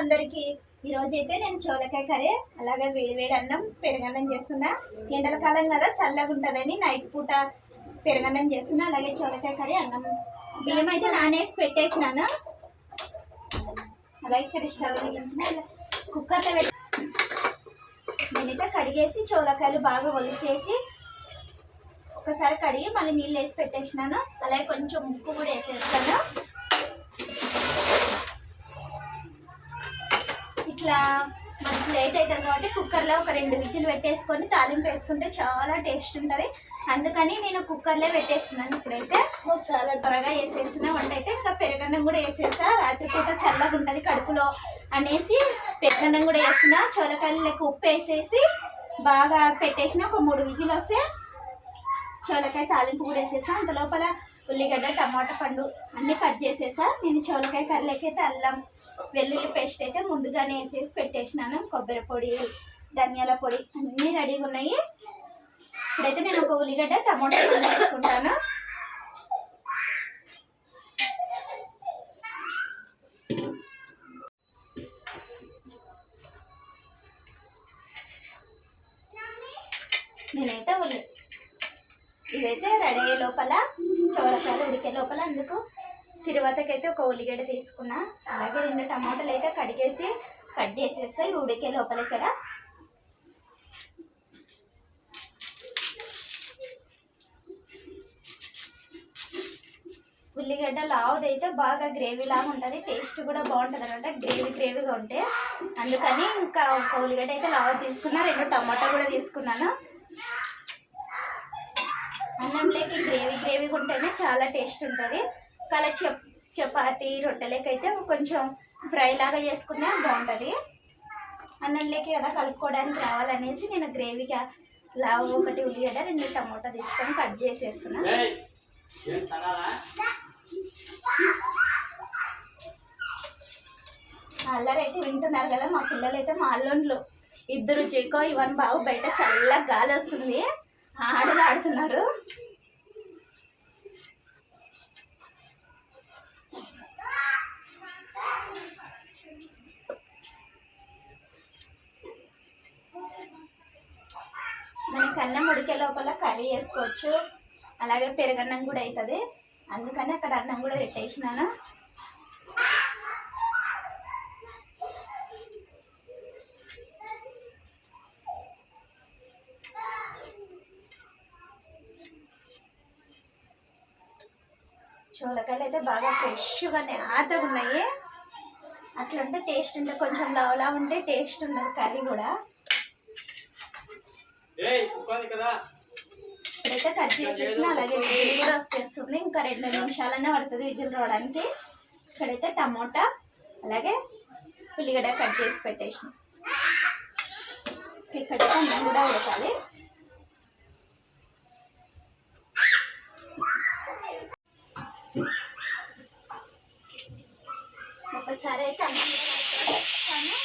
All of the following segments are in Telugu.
అందరికీ ఈరోజు అయితే నేను చోలకాయ కర్రీ అలాగే వేడివేడి అన్నం పెరుగన్నం చేస్తున్నా. ఎండల కాలం కదా చల్లగా ఉంటుందని నైట్ పూట పెరుగన్నం చేస్తున్నా అలాగే చోలకాయ కర్రీ అన్నం. బియ్యం అయితే నానేసి పెట్టేసినాను. అలాగే ఇక్కడ స్టవ్ వెలిగించిన కుక్కర్లో పెట్టి నేనైతే కడిగేసి చోలకాయలు బాగా ఒలిసేసి ఒకసారి కడిగి మళ్ళీ నీళ్ళు వేసి పెట్టేసినాను. అలాగే కొంచెం ఉప్పు కూడా వేసేస్తాను. ఇట్లా మనకి లేట్ అవుతుంది కాబట్టి కుక్కర్లో ఒక రెండు విజిల్ పెట్టేసుకొని తాలింపు వేసుకుంటే చాలా టేస్ట్ ఉంటుంది. అందుకని నేను కుక్కర్లో పెట్టేస్తున్నాను ఇప్పుడైతే. చాలా త్వరగా వేసేస్తున్నా వంట అయితే ఇంకా పెరుగన్నం కూడా వేసేస్తా రాత్రిపూట చల్లగా ఉంటుంది కడుపులో అనేసి పెరుగన్నం కూడా వేస్తున్నా చోలకాయలు లెక్క ఉప్పు వేసేసి బాగా పెట్టేసిన. ఒక మూడు విజిల్ వస్తే చోలకాయ తాలింపు కూడా వేసేసా అంత లోపల ఉల్లిగడ్డ టమాటా పండు అన్నీ కట్ చేసేసా. నేను చోలకాయ కర్రీలకి అయితే అల్లం వెల్లుల్లి పేస్ట్ అయితే ముందుగానే వేసేసి పెట్టేసినాను. కొబ్బరి పొడి ధనియాల పొడి అన్నీ రెడీగా ఉన్నాయి. ఇప్పుడైతే నేను ఒక ఉల్లిగడ్డ టమాటా పండు వేసుకుంటాను తిరువాతకైతే ఒక ఉల్లిగడ్డ తీసుకున్నా. అలాగే రెండు టమాటాలు అయితే కడిగేసి కట్ చేసేస్తే ఉడికే లోపల ఇక్కడ ఉల్లిగడ్డ లావుదైతే బాగా గ్రేవీ లాగా ఉంటుంది. టేస్ట్ కూడా బాగుంటుంది అనమాట గ్రేవీ గ్రేవీగా ఉంటే. అందుకని ఇంకా ఒక ఉల్లిగడ్డ అయితే లావు తీసుకున్నా. రెండు టమాటా కూడా తీసుకున్నాను. అన్నంలోకి గ్రేవీ గ్రేవీగా ఉంటేనే చాలా టేస్ట్ ఉంటుంది. కల చప్ చపాతి రొట్టెలకైతే కొంచెం ఫ్రై లాగా చేసుకున్నా బాగుంటుంది. అన్నంలోకి కదా కలుపుకోవడానికి రావాలనేసి నేను గ్రేవీగా లావు ఒకటి ఉల్లిగడ్డ రెండు టమోటా తీసుకొని కట్ చేసేస్తున్నా. ఏయ్, ఏం తనాలా? అల్లరి అయితే వింటున్నారు కదా మా పిల్లలు అయితే మా అల్లుండ్లు ఇద్దరు చికో ఇవన్ బాబు బయట చల్లగా గాలి వస్తుంది. ఆటలు ఆడుతున్నారు. మనకి అన్నం ఉడికే లోపల కర్రీ వేసుకోవచ్చు. అలాగే పెరగన్నం కూడా అవుతుంది. అందుకని అక్కడ అన్నం కూడా పెట్టేసినాను. చూడకాయలు అయితే బాగా ఫ్రెష్గా నేతగా ఉన్నాయి. అట్లుంటే టేస్ట్ ఉంటుంది కొంచెం లవలా ఉంటే టేస్ట్ ఉండదు కర్రీ కూడా. ఇప్పుడైతే కట్ చేసేసిన అలాగే విజిల్ కూడా వచ్చేస్తుంది. ఇంకా రెండు నిమిషాలనే పడుతుంది విజిల్ రావడానికి. ఇక్కడైతే టమోటా అలాగే ఉల్లిగడ్డ కట్ చేసి పెట్టేసిన. ఇక్కడైతే అన్నం కూడా ఉడకాలి. ఒకసారి అయితే అన్నం కూడా ఉడకబెడతాను.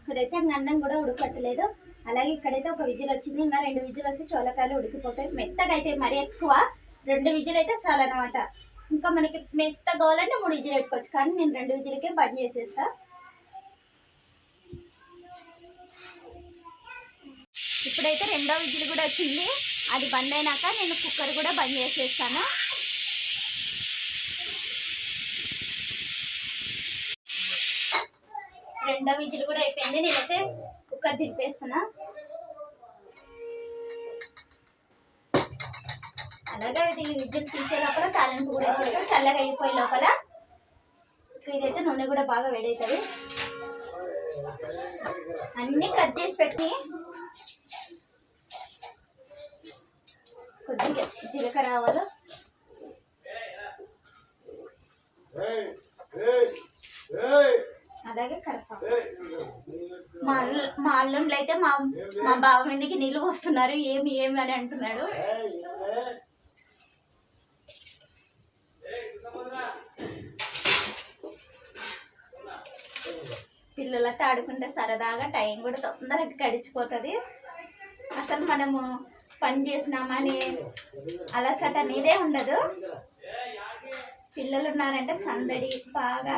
ఇక్కడైతే ఇంకా అన్నం కూడా ఉడకట్టలేదు అలాగే ఇక్కడైతే ఒక విజిల్ వచ్చింది. ఇంకా రెండు విజిల్ వస్తే చోలకాయలు ఉడికిపోతాయి. మెత్తగా అయితే మరి ఎక్కువ. రెండు విజిల్ అయితే చాలన్నమాట ఇంకా మనకి మెత్త కావాలంటే మూడు విజిల్ పెట్టుకోవచ్చు. కానీ నేను రెండు విజిల్కే బంద్ చేసేస్తాను ఇప్పుడైతే రెండో విజిల్ కూడా వచ్చింది. అది బంద్ అయినాక నేను కుక్కర్ కూడా బంద్ చేసేస్తాను. రెండో విజిల్ కూడా అయిపోయింది. నేనైతే కుక్కర్ దింపేస్తున్నా అలాగే ఇది విజిల్ తీసే లోపల తాలింపు కూడా వేసేస్తాం చల్లగా అయిపోయే లోపల. సో ఇదైతే నూనె కూడా బాగా వేడవుతుంది అన్నీ కట్ చేసి పెట్టుకుని కొద్దిగా జీలకర్ర ఆవాలు అలాగే కరపాకు మా మా అయితే మా మా బావమిండికి నీళ్ళు వస్తున్నారు ఏమి ఏమి అని అంటున్నాడు. పిల్లలతో ఆడుకుంటే సరదాగా టైం కూడా తొందరగా గడిచిపోతుంది. అసలు మనము పని చేసినామని అలసట అనేదే ఉండదు. పిల్లలు ఉన్నారంటే చందడి బాగా.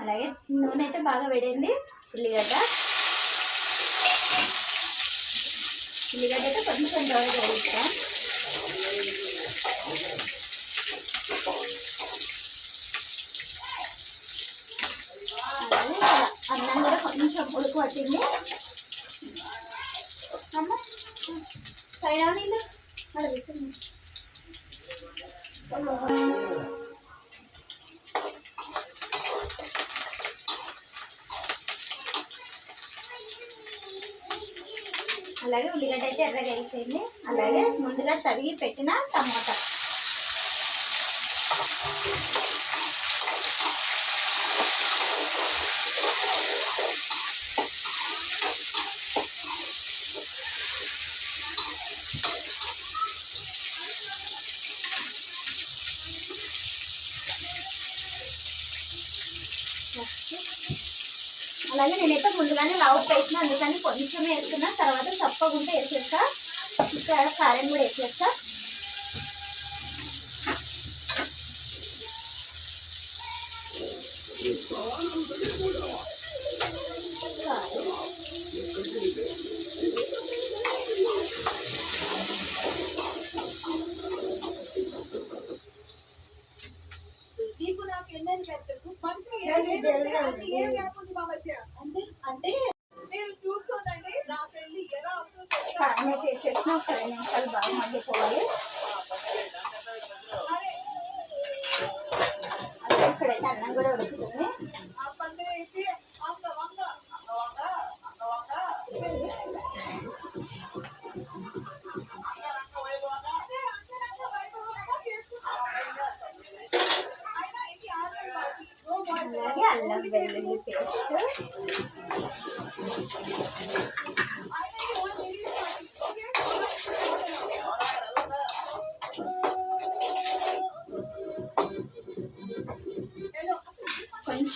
అలాగే నూనె అయితే బాగా వేడింది ఉల్లిగడ్డ. ఉల్లిగడ్డ అయితే కొంచెం బాగా వేడిస్తా అన్నం కొంచెం ఉడుకు పట్టింది అమ్మ పైన నీళ్ళు. అలా అలాగే ఉల్లిగడ్డ అయితే ఎర్రగా అయిపోయింది. అలాగే ముందుగా తరిగి పెట్టిన టమాటా. అలాగే నేనైతే ముందుగానే లావు వేసిన అందుకని కొంచెం వేసుకున్నా తర్వాత చప్పగుంటే వేసేస్తా. ఇక్కడ కారం కూడా వేసేస్తా కారం. నీకు నాకు ఎన్నెన్ని చెప్పు మనసుకి ఏం నాకు లేదు, జల్దీ అది ఏం అవుతుంది. గ్యాప్ ఉంది మా మధ్య అంటే అంటే మీరు చూస్తుండండి నా పెళ్ళి ఎలా అవుతుందో కారం అయితే వేసేసిన ఒక రెండు నిమిషాలు బాగా మగ్గిపోవాలి అరే అలాగే ఇక్కడైతే అన్నం కూడా ఉడుకుతుంది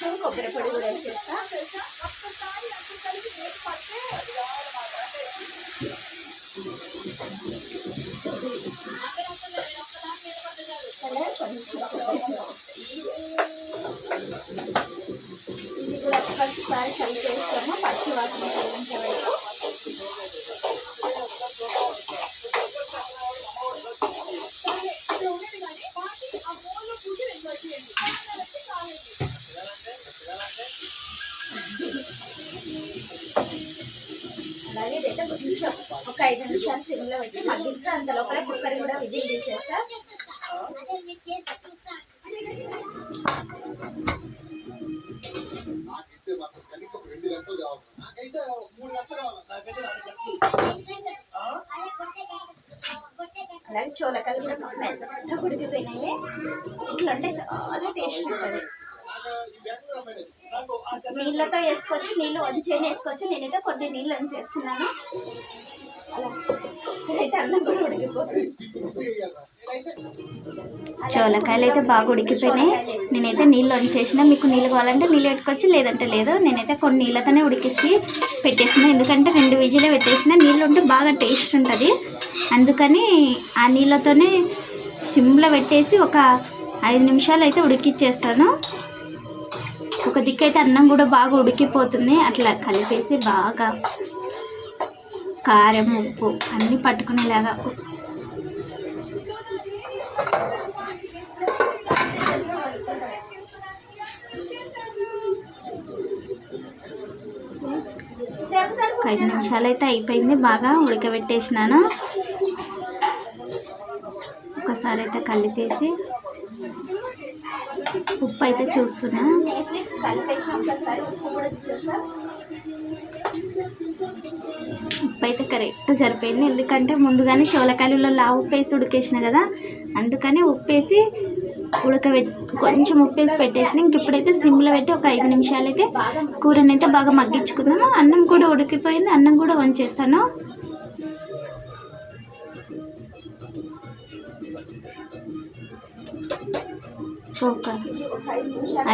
కొంచెం కొబ్బరి పొడి కూడా వేసేస్తా. ఇది కూడా ఒకసారి కలిపేస్తాము పచ్చి వాసన తొలగించే వరకు. Thank you. కొంచెం ఒక ఐదు నిమిషాలు సిమ్లో పెట్టి మగ్గిస్తే అంత లోపల కుక్కర్ కూడా విజిల్ తీసేస్తా అలాగే చోలకాయలు కూడా మొన్న ఎంత ఉడికిపోయినాయి ఇట్లా అంటే చాలా టేస్ట్ ఉంటుంది. నీళ్ళతో వేసుకోవచ్చు నీళ్ళు వంచేని వేసుకోవచ్చు. నేనైతే కొన్ని నీళ్ళు వంచేస్తున్నాను చోలకాయలు అయితే బాగా ఉడికిపోయినాయి. నేనైతే నీళ్ళు వంచేసిన మీకు నీళ్ళు కావాలంటే నీళ్ళు పెట్టుకోవచ్చు లేదంటే లేదు. నేనైతే కొన్ని నీళ్ళతోనే ఉడికించి పెట్టేసిన. ఎందుకంటే రెండు విజిలే పెట్టేసిన. నీళ్ళు ఉంటే బాగా టేస్ట్ ఉంటుంది. అందుకని ఆ నీళ్ళతోనే సిమ్లో పెట్టేసి ఒక ఐదు నిమిషాలు అయితే ఉడికిచ్చేస్తాను. ఒక దిక్కైతే అన్నం కూడా బాగా ఉడికిపోతుంది. అట్లా కలిపేసి బాగా కారం ఉప్పు అన్నీ పట్టుకునేలాగా ఒక ఐదు నిమిషాలు అయితే అయిపోయింది. బాగా ఉడకబెట్టేసినాను. ఒకసారి అయితే కలిపేసి ఉప్పు అయితే చూస్తున్నా. కలిపేసిన ఒకసారి ఉప్పు కూడా తీసేస్తా. ఉప్పు అయితే కరెక్ట్ సరిపోయింది. ఎందుకంటే ముందుగానే చోలకాయలలో లావు ఉప్పు వేసి ఉడికేసిన కదా అందుకని ఉప్పు వేసి ఉడకబెట్టి కొంచెం ఉప్పు వేసి పెట్టేసిన ఇంక ఇప్పుడైతే సిమ్లో పెట్టి ఒక ఐదు నిమిషాలు అయితే కూరని అయితే బాగా మగ్గించుకుందాము. అన్నం కూడా ఉడికిపోయింది. అన్నం కూడా వంచేస్తాను. ఓకే.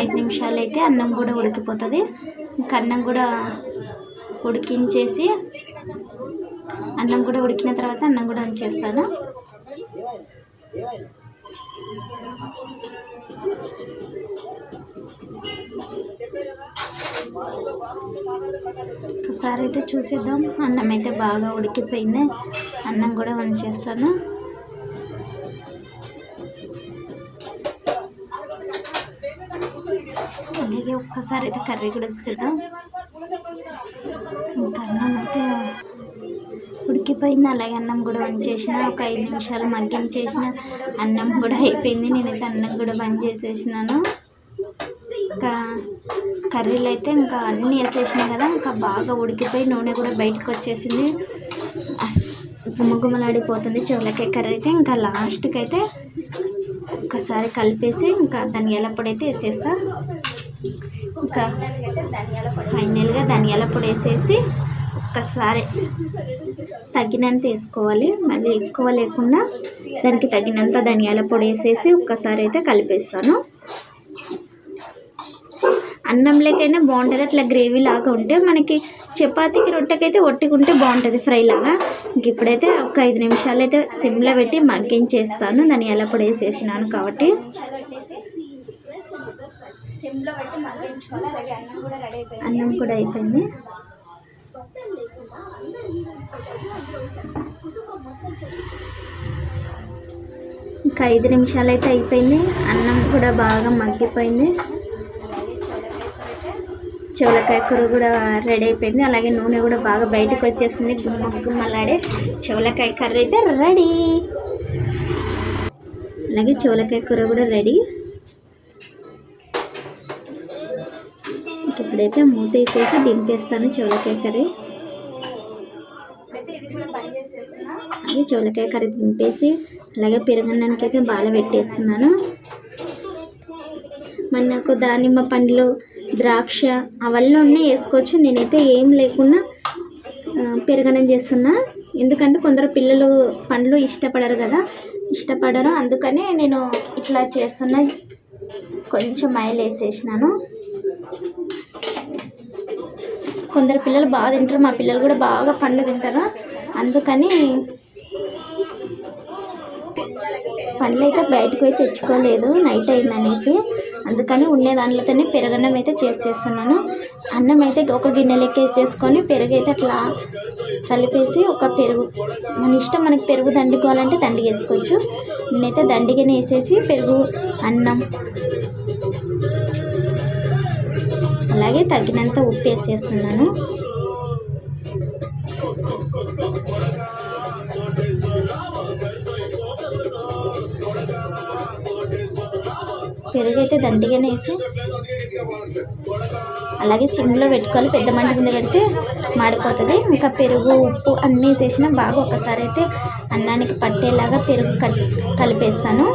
ఐదు నిమిషాలు అయితే అన్నం కూడా ఉడికిపోతుంది. ఇంకా అన్నం కూడా ఉడికించేసి అన్నం కూడా ఉడికిన తర్వాత అన్నం కూడా ఉంచేస్తాను. ఒకసారి అయితే చూసేద్దాం. అన్నం అయితే బాగా ఉడికిపోయింది. అన్నం కూడా వంచేస్తాను అలాగే ఒక్కసారి అయితే కర్రీ కూడా చూసేద్దాం. ఇంకా అన్నం అయితే ఉడికిపోయింది. అలాగే అన్నం కూడా బంద్ చేసిన ఒక ఐదు నిమిషాలు మగ్గించేసిన అన్నం కూడా అయిపోయింది. నేనైతే అన్నం కూడా బంద్ చేసేసినాను. ఇంకా కర్రీలు అయితే ఇంకా అన్నీ వేసేసినాయి కదా ఇంకా బాగా ఉడికిపోయి నూనె కూడా బయటకు వచ్చేసింది. గుమ్మగుమ్మలాడిపోతుంది చెవులకాయ కర్రీ అయితే. ఇంకా లాస్ట్కి అయితే ఒకసారి కలిపేసి ఇంకా దాన్ని ఎలప్పుడైతే వేసేస్తాను వేసేస్తా. ఇంకా ఫైనల్గా ధనియాల పొడి వేసేసి ఒక్కసారి తగినంత వేసుకోవాలి. మళ్ళీ ఎక్కువ లేకుండా దానికి తగినంత ధనియాల పొడి వేసేసి ఒక్కసారి అయితే కలిపేస్తాను. అన్నంలోకైనా బాగుంటుంది. అట్లా గ్రేవీ లాగా ఉంటే మనకి చపాతీకి రొట్టెకైతే ఒట్టుకుంటే బాగుంటుంది ఫ్రై లాగా. ఇంక ఇప్పుడైతే ఒక ఐదు నిమిషాలు అయితే సిమ్లో పెట్టి మగ్గించేస్తాను. ధనియాల పొడి వేసేసినాను కాబట్టి. సిమ్లో పెట్టి మగ్గించుకోవాలి అలాగే అన్నం కూడా రెడీ అయిపోయింది. అన్నం కూడా అయిపోయింది. ఇంకా ఐదు నిమిషాలు అయితే అయిపోయింది. అన్నం కూడా బాగా మగ్గిపోయింది. చెవులకాయ కూర కూడా రెడీ అయిపోయింది. అలాగే నూనె కూడా బాగా బయటకు వచ్చేసింది. గుమ్మ గుమ్మలాడే చెవలకాయ కర్రీ అయితే రెడీ. అలాగే చెవులకాయ కూర కూడా రెడీ. ఇప్పుడైతే మూత వేసేసి దింపేస్తాను చెవులకాయ కర్రీ. అది చెవులకాయ కర్రీ దింపేసి అలాగే పెరుగన్నానికి అయితే బాగా పెట్టేస్తున్నాను. మరి నాకు దానిమ్మ పండ్లు ద్రాక్ష అవన్నీ వేసుకోవచ్చు. నేనైతే ఏం లేకుండా పెరగనం చేస్తున్నా. ఎందుకంటే కొందరు పిల్లలు పండ్లు ఇష్టపడరు కదా ఇష్టపడరు. అందుకనే నేను ఇట్లా చేస్తున్నా. కొంచెం మైల్ వేసేసినాను. కొందరు పిల్లలు బాగా తింటారు. మా పిల్లలు కూడా బాగా పండు తింటారు. అందుకని పండ్లు అయితే బయటకు అయితే తెచ్చుకోలేదు. నైట్ అయిందనేసి. అందుకని ఉండే దాంట్లోనే పెరగన్నం అయితే చేసేస్తున్నాను అన్నం అయితే ఒక గిన్నెలెక్క వేసేసుకొని పెరుగు అయితే అట్లా కలిపేసి ఒక పెరుగు. మన ఇష్టం మనకి పెరుగు దండుకోవాలంటే దండి వేసుకోవచ్చు నేనైతే దండిగానే వేసేసి పెరుగు అన్నం అలాగే తగినంత ఉప్పు వేసేస్తున్నాను. పెరుగు అయితే దండిగానే వేసి అలాగే సిమ్లో పెట్టుకోవాలి. పెద్ద మంట మీద పెడితే మాడిపోతుంది. ఇంకా పెరుగు ఉప్పు అన్నీ వేసేసిన బాగా ఒకసారి అయితే అన్నానికి పట్టేలాగా పెరుగు కలిపేస్తాను.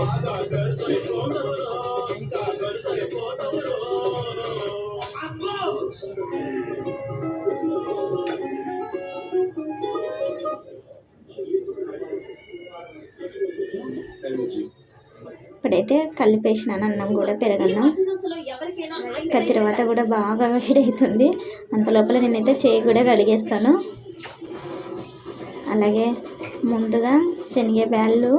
ఇప్పుడైతే కలిపేసినాను అన్నం కూడా పెరగను ఇంకా తర్వాత కూడా బాగా వేడవుతుంది అంత లోపల నేనైతే చేయి కూడా కడిగేస్తాను. అలాగే ముందుగా శనగ బ్యాళ్ళు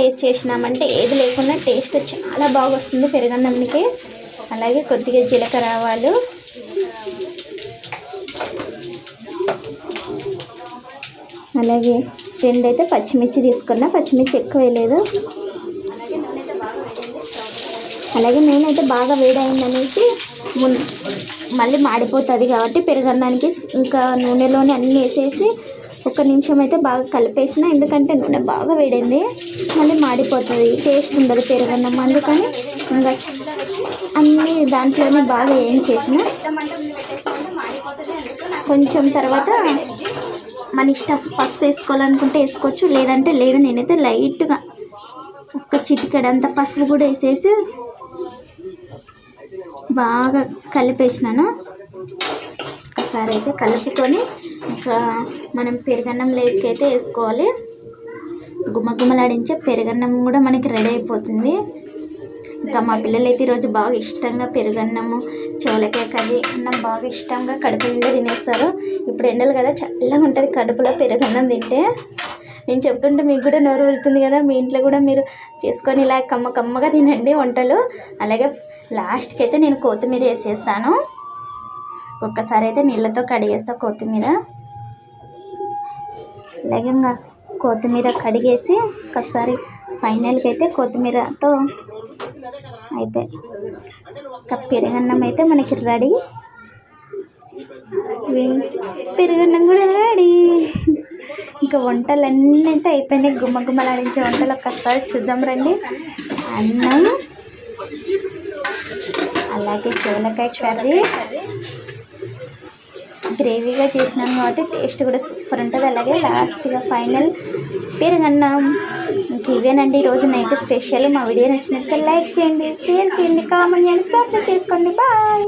వేసి చేసినామంటే ఏది లేకుండా టేస్ట్ చాలా బాగా వస్తుంది పెరగన్నంకి. అలాగే కొద్దిగా జీలకర్ర ఆవాలు. అలాగే రెండైతే పచ్చిమిర్చి తీసుకున్నా. పచ్చిమిర్చి ఎక్కువ వేయలేదు. అలాగే నేనైతే బాగా వేడైందనేసి మళ్ళీ మాడిపోతుంది కాబట్టి పెరుగన్నానికి ఇంకా నూనెలోనే అన్నీ వేసేసి ఒక నిమిషం అయితే బాగా కలిపేసిన. ఎందుకంటే నూనె బాగా వేడింది. మళ్ళీ మాడిపోతుంది. టేస్ట్ ఉండదు పెరుగన్నం. అందుకని ఇంకా అన్నీ దాంట్లోనే బాగా ఏం చేసిన కొంచెం తర్వాత మన ఇష్టం పసుపు వేసుకోవాలనుకుంటే వేసుకోవచ్చు లేదంటే లేదు. నేనైతే లైట్గా ఒక చిటికెడంత పసుపు కూడా వేసేసి బాగా కలిపేసినాను. ఒకసారి అయితే కలుపుకొని ఇంకా మనం పెరుగన్నం లేకైతే వేసుకోవాలి. గుమ్మగుమ్మలాడించే పెరుగన్నం కూడా మనకి రెడీ అయిపోతుంది. ఇంకా మా పిల్లలైతే ఈరోజు బాగా ఇష్టంగా పెరుగన్నము చోలకాయ కర్రీ అన్నం బాగా ఇష్టంగా కడుపు నిండా తినేస్తారు. ఇప్పుడు ఎండలు కదా చల్లగా ఉంటుంది కడుపులో పెరుగన్నం తింటే. నేను చెప్తుంటే మీకు కూడా నోరు వెళ్తుంది కదా మీ ఇంట్లో కూడా మీరు చేసుకొని ఇలా కమ్మ కమ్మగా తినండి వంటలు. అలాగే లాస్ట్కి అయితే నేను కొత్తిమీర వేసేస్తాను. ఒక్కసారి అయితే నీళ్ళతో కడిగేస్తా కొత్తిమీర. అలాగే ఇంకా కొత్తిమీర కడిగేసి ఒకసారి ఫైనల్కి అయితే కొత్తిమీరతో అయిపోయి ఇంకా పెరుగన్నం అయితే మనకి రెడీ. పెరుగన్నం కూడా రెడీ. ఇంకా వంటలన్నీ అయితే అయిపోయినాయి. గుమ్మ గుమ్మలాడించే వంటలు ఒక్కసారి చూద్దాం రండి. అన్నం అలాగే చోలకాయ కర్రీ. గ్రేవీగా చేసినాం కాబట్టి టేస్ట్ కూడా సూపర్ ఉంటుంది. అలాగే లాస్ట్గా ఫైనల్ పెరుగన్నం. ఇంక ఇవేనండి ఈరోజు నైట్ స్పెషల్ మా వీడియో నచ్చినట్లయితే లైక్ చేయండి షేర్ చేయండి కామెంట్ చేయండి సబ్స్క్రైబ్ చేసుకోండి. బాయ్.